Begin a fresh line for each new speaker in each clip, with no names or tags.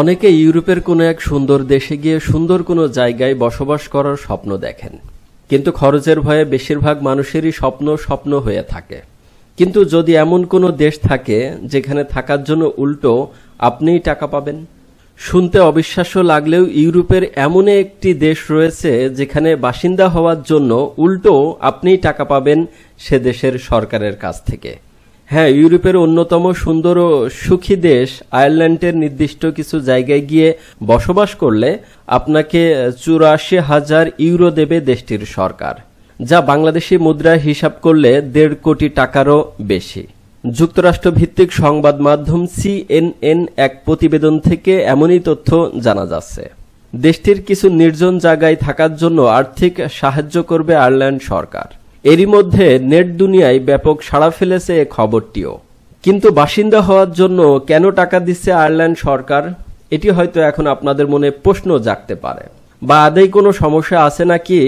অনেকে ইউরোপের কোনো এক সুন্দর দেশে গিয়ে সুন্দর কোনো জায়গায় বসবাস করার স্বপ্ন দেখেন। কিন্তু খরচের ভয়ে বেশিরভাগ মানুষেরই স্বপ্ন স্বপ্ন হয়ে থাকে। কিন্তু যদি এমন কোনো দেশ থাকে যেখানে থাকার জন্য উল্টো আপনিই টাকা পাবেন? শুনতে অবিশ্বাস্য লাগলেও ইউরোপের এমন একটি দেশ রয়েছে যেখানে বাসিন্দা হওয়ার জন্য উল্টো আপনিই টাকা পাবেন সে দেশের সরকারের কাছ থেকে। হ্যাঁ ইউরোপের অন্যতম সুন্দর ও সুখী দেশ আয়ারল্যান্ডের নির্দিষ্ট কিছু জায়গায় গিয়ে বসবাস করলে আপনাকে চুরাশি হাজার ইউরো দেবে দেশটির সরকার, যা বাংলাদেশি মুদ্রায় হিসাব করলে দেড় কোটি টাকারও বেশি। যুক্তরাষ্ট্র ভিত্তিক সংবাদ মাধ্যম সিএনএন এক প্রতিবেদন থেকে এমনই তথ্য জানা যাচ্ছে। দেশটির কিছু নির্জন জায়গায় থাকার জন্য আর্থিক সাহায্য করবে আয়ারল্যান্ড সরকার। এরই মধ্যে নেট দুনিয়ায় ব্যাপক সাড়া ফেলেছে এ খবরটিও। কিন্তু বাসিন্দা হওয়ার জন্য কেন টাকা দিচ্ছে আয়ারল্যান্ড সরকার? এটি হয়তো এখন আপনাদের মনে প্রশ্ন জাগতে পারে। বা আদেই কোনো সমস্যা আছে নাকি?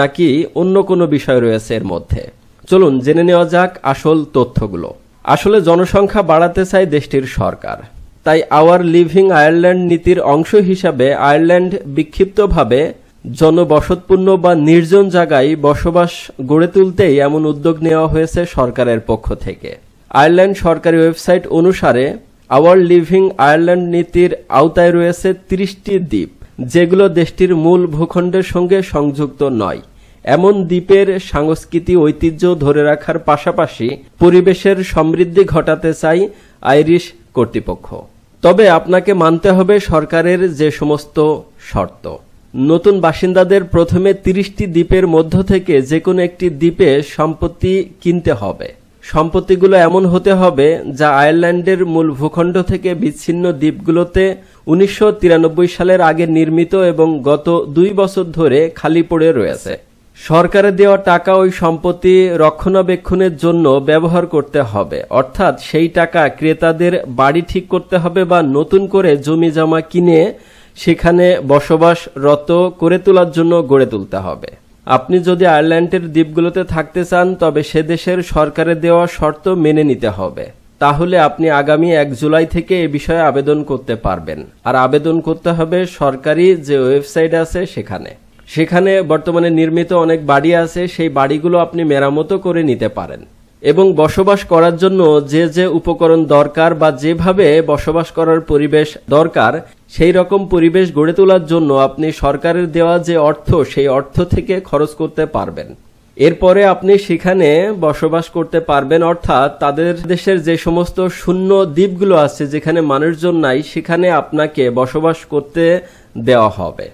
নাকি অন্য কোনো বিষয় রয়েছে এর মধ্যে? চলুন জেনে নেওয়া যাক আসল তথ্যগুলো। আসলে জনসংখ্যা বাড়াতে চায় দেশটির সরকার। তাই আওয়ার লিভিং আয়ারল্যান্ড নীতির অংশ হিসাবে আয়ারল্যান্ড বিক্ষিপ্তভাবে জনবসতপূর্ণ বা নির্জন জায়গায় বসবাস গড়ে তুলতেই এমন উদ্যোগ নেওয়া হয়েছে সরকারের পক্ষ থেকে। আয়ারল্যান্ড সরকারি ওয়েবসাইট অনুসারে, আওয়ার লিভিং আয়ারল্যান্ড নীতির আওতায় রয়েছে ত্রিশটি দ্বীপ, যেগুলো দেশটির মূল ভূখণ্ডের সঙ্গে সংযুক্ত নয়। এমন দ্বীপের সংস্কৃতি ঐতিহ্য ধরে রাখার পাশাপাশি পরিবেশের সমৃদ্ধি ঘটাতে চাই আইরিশ কর্তৃপক্ষ। তবে আপনাকে মানতে হবে সরকারের যে সমস্ত শর্ত। নতুন বাসিন্দাদের প্রথমে তিরিশটি দ্বীপের মধ্য থেকে যে কোনো একটি দ্বীপে সম্পত্তি কিনতে হবে। সম্পত্তিগুলো এমন হতে হবে যা আয়ারল্যান্ডের মূল ভূখণ্ড থেকে বিচ্ছিন্ন দ্বীপগুলোতে উনিশশো তিরানব্বই সালের আগে নির্মিত এবং গত দুই বছর ধরে খালি পড়ে রয়েছে। সরকারের দেওয়া টাকা ওই সম্পত্তি রক্ষণাবেক্ষণের জন্য ব্যবহার করতে হবে, অর্থাৎ সেই টাকা ক্রেতাদের বাড়ি ঠিক করতে হবে বা নতুন করে জমি জমা কিনে সেখানে বসবাসরত করে তোলার জন্য গড়ে তুলতে হবে। আপনি যদি আয়ারল্যান্ডের দ্বীপগুলোতে থাকতে চান, তবে সে দেশের সরকারের দেওয়া শর্ত মেনে নিতে হবে। তাহলে আপনি আগামী এক জুলাই থেকে এ বিষয়ে আবেদন করতে পারবেন। আর আবেদন করতে হবে সরকারি যে ওয়েবসাইট আছে সেখানে। সেখানে বর্তমানে নির্মিত অনেক বাড়ি আছে, সেই বাড়িগুলো আপনি মেরামতো করে নিতে পারেন। এবং বসবাস করার জন্য যে যে উপকরণ দরকার বা যেভাবে বসবাস করার পরিবেশ দরকার সেই রকম পরিবেশ গড়ে তোলার জন্য আপনি সরকারের দেওয়া যে অর্থ, সেই অর্থ থেকে খরচ করতে পারবেন। এরপরে আপনি সেখানে বসবাস করতে পারবেন, অর্থাৎ তাদের দেশের যে সমস্ত শূন্য দ্বীপগুলো আছে, যেখানে মানুষজন নাই, সেখানে আপনাকে বসবাস করতে দেওয়া হবে।